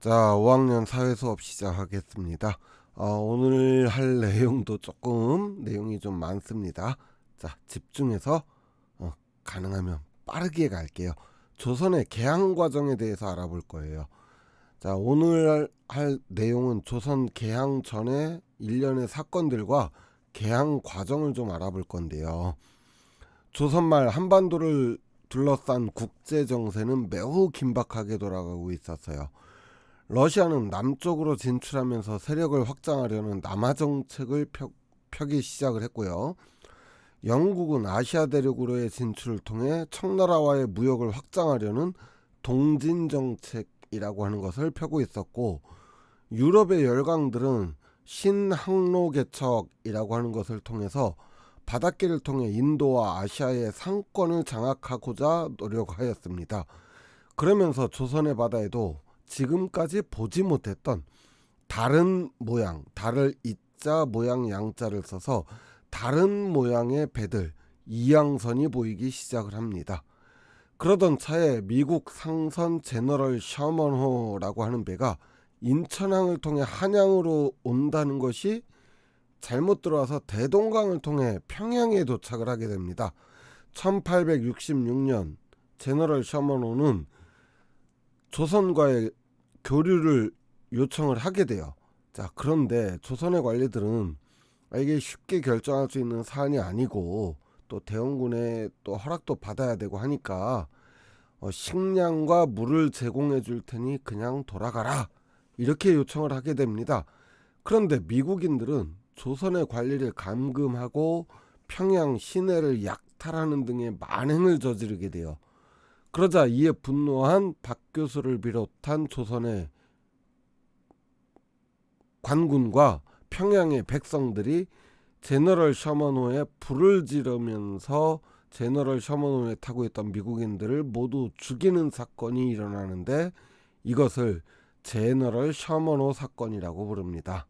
자, 5학년 사회 수업 시작하겠습니다. 어, 오늘 할 내용도 조금 내용이 좀 많습니다. 자, 집중해서 어, 가능하면 빠르게 갈게요. 조선의 개항 과정에 대해서 알아볼 거예요. 자, 오늘 할 내용은 조선 개항 전에 일련의 사건들과 개항 과정을 좀 알아볼 건데요. 조선 말 한반도를 둘러싼 국제 정세는 매우 긴박하게 돌아가고 있었어요. 러시아는 남쪽으로 진출하면서 세력을 확장하려는 남하 정책을 펴, 펴기 시작을 했고요. 영국은 아시아 대륙으로의 진출을 통해 청나라와의 무역을 확장하려는 동진 정책이라고 하는 것을 펴고 있었고 유럽의 열강들은 신항로 개척이라고 하는 것을 통해서 바닷길을 통해 인도와 아시아의 상권을 장악하고자 노력하였습니다. 그러면서 조선의 바다에도 지금까지 보지 못했던 다른 모양, 달을 이자 모양 양자를 써서 다른 모양의 배들 이양선이 보이기 시작을 합니다. 그러던 차에 미국 상선 제너럴 셔먼호라고 하는 배가 인천항을 통해 한양으로 온다는 것이 잘못 들어와서 대동강을 통해 평양에 도착을 하게 됩니다. 1866년 제너럴 셔먼호는 조선과의 교류를 요청을 하게 돼요. 자, 그런데 조선의 관리들은 아, 이게 쉽게 결정할 수 있는 사안이 아니고 또 대원군의 또 허락도 받아야 되고 하니까 어, 식량과 물을 제공해 줄 테니 그냥 돌아가라 이렇게 요청을 하게 됩니다. 그런데 미국인들은 조선의 관리를 감금하고 평양 시내를 약탈하는 등의 만행을 저지르게 돼요. 그러자 이에 분노한 박 교수를 비롯한 조선의 관군과 평양의 백성들이 제너럴 셔먼호에 불을 지르면서 제너럴 셔먼호에 타고 있던 미국인들을 모두 죽이는 사건이 일어나는데 이것을 제너럴 셔먼호 사건이라고 부릅니다.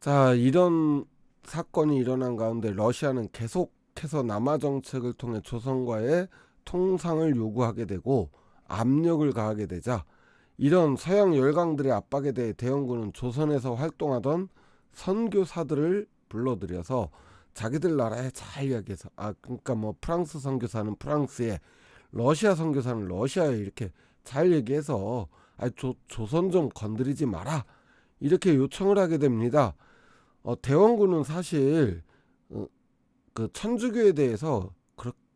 자, 이런 사건이 일어난 가운데 러시아는 계속해서 남하 정책을 통해 조선과의 통상을 요구하게 되고 압력을 가하게 되자 이런 서양 열강들의 압박에 대해 대원군은 조선에서 활동하던 선교사들을 불러들여서 자기들 나라에 잘 이야기해서 아 그러니까 뭐 프랑스 선교사는 프랑스에 러시아 선교사는 러시아에 이렇게 잘 얘기해서 아 조, 조선 좀 건드리지 마라 이렇게 요청을 하게 됩니다. 어, 대원군은 사실 어, 그 천주교에 대해서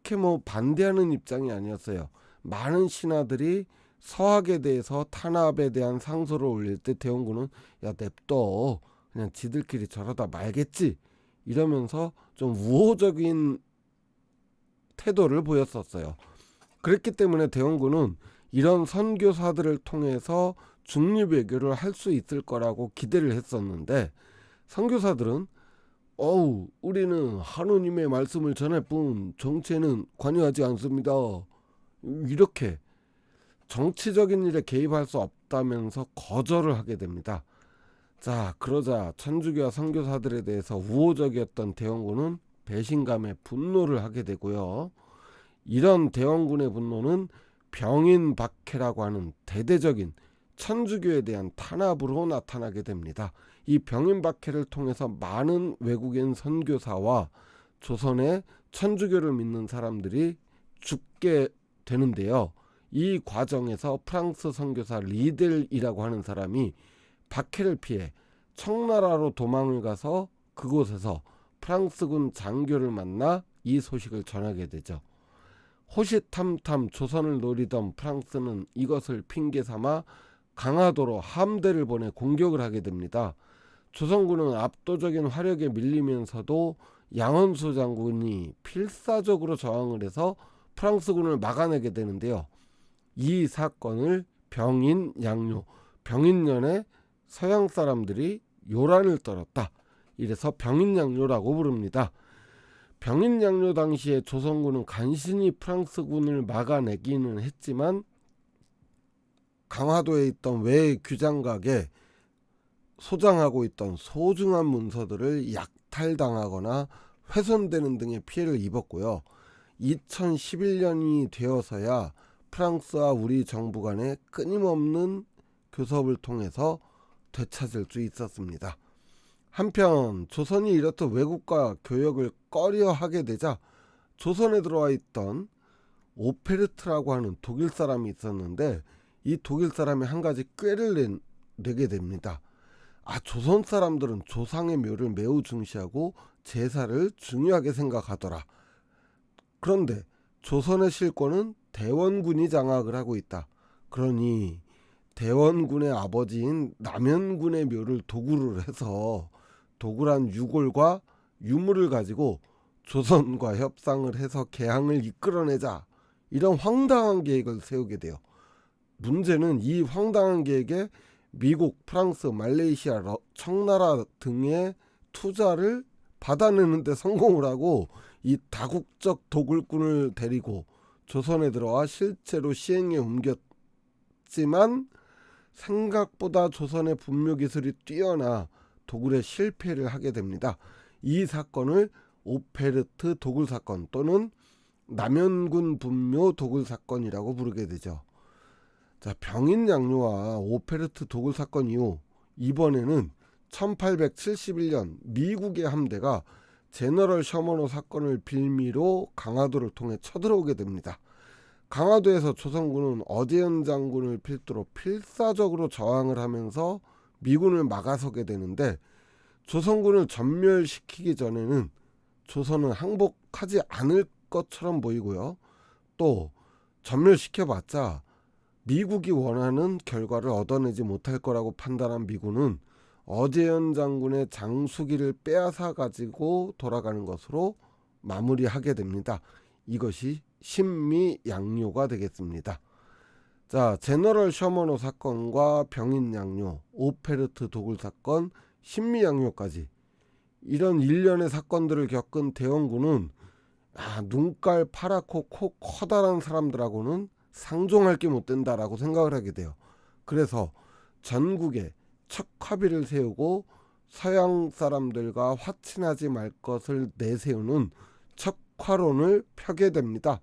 그렇게 뭐 반대하는 입장이 아니었어요. 많은 신하들이 서학에 대해서 탄압에 대한 상소를 올릴 때 대원군은 야 냅둬 그냥 지들끼리 저러다 말겠지 이러면서 좀 우호적인 태도를 보였었어요. 그랬기 때문에 대원군은 이런 선교사들을 통해서 중립 외교를 할 수 있을 거라고 기대를 했었는데 선교사들은 어우 우리는 하느님의 말씀을 전할 뿐 정치에는 관여하지 않습니다. 이렇게 정치적인 일에 개입할 수 없다면서 거절을 하게 됩니다. 자 그러자 천주교와 선교사들에 대해서 우호적이었던 대원군은 배신감에 분노를 하게 되고요. 이런 대원군의 분노는 병인 박해라고 하는 대대적인 천주교에 대한 탄압으로 나타나게 됩니다. 이 병인박해를 통해서 많은 외국인 선교사와 조선의 천주교를 믿는 사람들이 죽게 되는데요. 이 과정에서 프랑스 선교사 리델이라고 하는 사람이 박해를 피해 청나라로 도망을 가서 그곳에서 프랑스군 장교를 만나 이 소식을 전하게 되죠. 호시탐탐 조선을 노리던 프랑스는 이것을 핑계 삼아 강화도로 함대를 보내 공격을 하게 됩니다. 조선군은 압도적인 화력에 밀리면서도 양원수 장군이 필사적으로 저항을 해서 프랑스군을 막아내게 되는데요. 이 사건을 병인 양요, 병인년에 서양 사람들이 요란을 떨었다. 이래서 병인양요라고 부릅니다. 병인양요 당시에 조선군은 간신히 프랑스군을 막아내기는 했지만 강화도에 있던 외 규장각에 소장하고 있던 소중한 문서들을 약탈당하거나 훼손되는 등의 피해를 입었고요. 2011년이 되어서야 프랑스와 우리 정부 간에 끊임없는 교섭을 통해서 되찾을 수 있었습니다. 한편 조선이 이렇듯 외국과 교역을 꺼려하게 되자 조선에 들어와 있던 오페르트라고 하는 독일 사람이 있었는데 이 독일 사람이 한 가지 꾀를 내, 내게 됩니다. 아 조선 사람들은 조상의 묘를 매우 중시하고 제사를 중요하게 생각하더라. 그런데 조선의 실권은 대원군이 장악을 하고 있다. 그러니 대원군의 아버지인 남현군의 묘를 도구를 해서 도구란 유골과 유물을 가지고 조선과 협상을 해서 개항을 이끌어내자 이런 황당한 계획을 세우게 돼요. 문제는 이 황당한 계획에 미국, 프랑스, 말레이시아, 러, 청나라 등의 투자를 받아내는데 성공을 하고 이 다국적 도굴꾼을 데리고 조선에 들어와 실제로 시행에 옮겼지만 생각보다 조선의 분묘 기술이 뛰어나 도굴에 실패를 하게 됩니다. 이 사건을 오페르트 도굴 사건 또는 남현군 분묘 도굴 사건이라고 부르게 되죠. 자, 병인 양요와 오페르트 도굴 사건 이후 이번에는 1871년 미국의 함대가 제너럴 셔머노 사건을 빌미로 강화도를 통해 쳐들어오게 됩니다. 강화도에서 조선군은 어제현 장군을 필두로 필사적으로 저항을 하면서 미군을 막아서게 되는데 조선군을 전멸시키기 전에는 조선은 항복하지 않을 것처럼 보이고요. 또 전멸시켜봤자 미국이 원하는 결과를 얻어내지 못할 거라고 판단한 미군은 어제현 장군의 장수기를 빼앗아 가지고 돌아가는 것으로 마무리하게 됩니다. 이것이 신미양요가 되겠습니다. 자, 제너럴 셔머노 사건과 병인 양요, 오페르트 도굴 사건, 신미양요까지 이런 일련의 사건들을 겪은 대원군은 아, 눈깔 파랗고 코 커다란 사람들하고는 상종할 게 못 된다라고 생각을 하게 돼요. 그래서 전국에 척화비를 세우고 서양 사람들과 화친하지 말 것을 내세우는 척화론을 펴게 됩니다.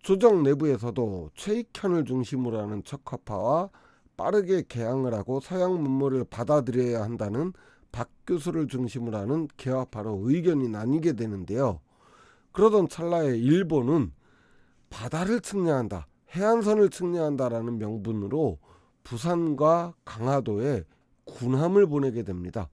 조정 내부에서도 최익현을 중심으로 하는 척화파와 빠르게 개항을 하고 서양 문물을 받아들여야 한다는 박 교수를 중심으로 하는 개화파로 의견이 나뉘게 되는데요. 그러던 찰나에 일본은 바다를 측량한다, 해안선을 측량한다라는 명분으로 부산과 강화도에 군함을 보내게 됩니다.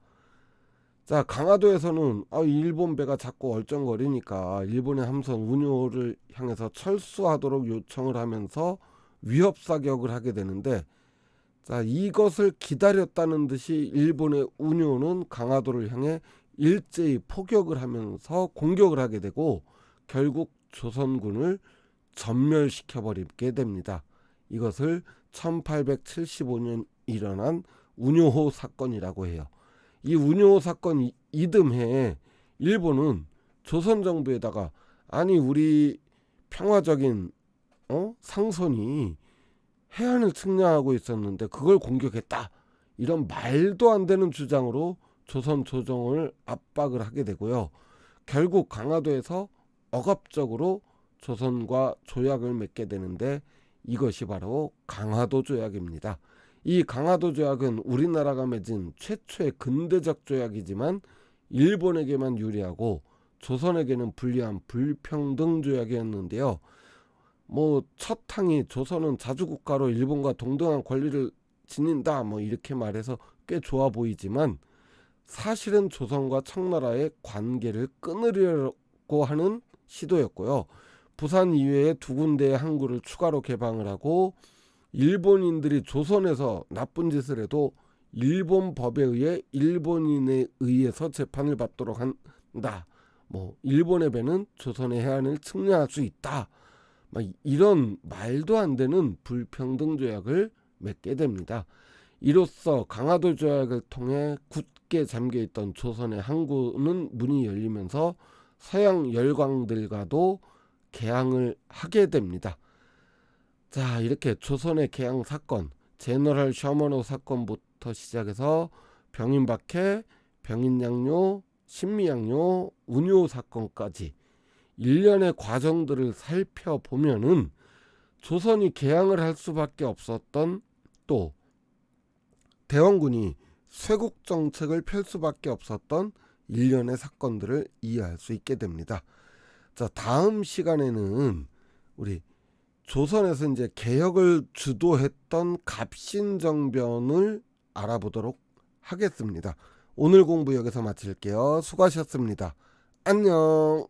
자, 강화도에서는 아, 일본 배가 자꾸 얼쩡거리니까 일본의 함선 운요를 향해서 철수하도록 요청을 하면서 위협 사격을 하게 되는데 자, 이것을 기다렸다는 듯이 일본의 운요는 강화도를 향해 일제히 포격을 하면서 공격을 하게 되고 결국 조선군을 전멸시켜 버리게 됩니다. 이것을 1875년 일어난 운요호 사건이라고 해요. 이 운요 사건 이듬해에 일본은 조선 정부에다가 아니 우리 평화적인 어? 상선이 해안을 측량하고 있었는데 그걸 공격했다. 이런 말도 안 되는 주장으로 조선 조정을 압박을 하게 되고요. 결국 강화도에서 억압적으로 조선과 조약을 맺게 되는데 이것이 바로 강화도 조약입니다. 이 강화도 조약은 우리나라가 맺은 최초의 근대적 조약이지만 일본에게만 유리하고 조선에게는 불리한 불평등 조약이었는데요. 뭐 첫 항이 조선은 자주국가로 일본과 동등한 권리를 지닌다 뭐 이렇게 말해서 꽤 좋아 보이지만 사실은 조선과 청나라의 관계를 끊으려고 하는 시도였고요. 부산 이외에 두 군데의 항구를 추가로 개방을 하고 일본인들이 조선에서 나쁜 짓을 해도 일본 법에 의해 일본인에 의해서 재판을 받도록 한다. 뭐 일본의 배는 조선의 해안을 측량할 수 있다. 막 이런 말도 안 되는 불평등 조약을 맺게 됩니다. 이로써 강화도 조약을 통해 굳게 잠겨 있던 조선의 항구는 문이 열리면서 서양 열강들과도 개항을 하게 됩니다. 자, 이렇게 조선의 개항 사건, 제너럴 셔머노 사건부터 시작해서 병인박해, 병인양요, 신미양요, 운요 사건까지 일련의 과정들을 살펴보면은 조선이 개항을 할 수밖에 없었던 또 대원군이 쇄국 정책을 펼 수밖에 없었던 일련의 사건들을 이해할 수 있게 됩니다. 자, 다음 시간에는 우리 조선에서 이제 개혁을 주도했던 갑신정변을 알아보도록 하겠습니다. 오늘 공부 여기서 마칠게요. 수고하셨습니다. 안녕.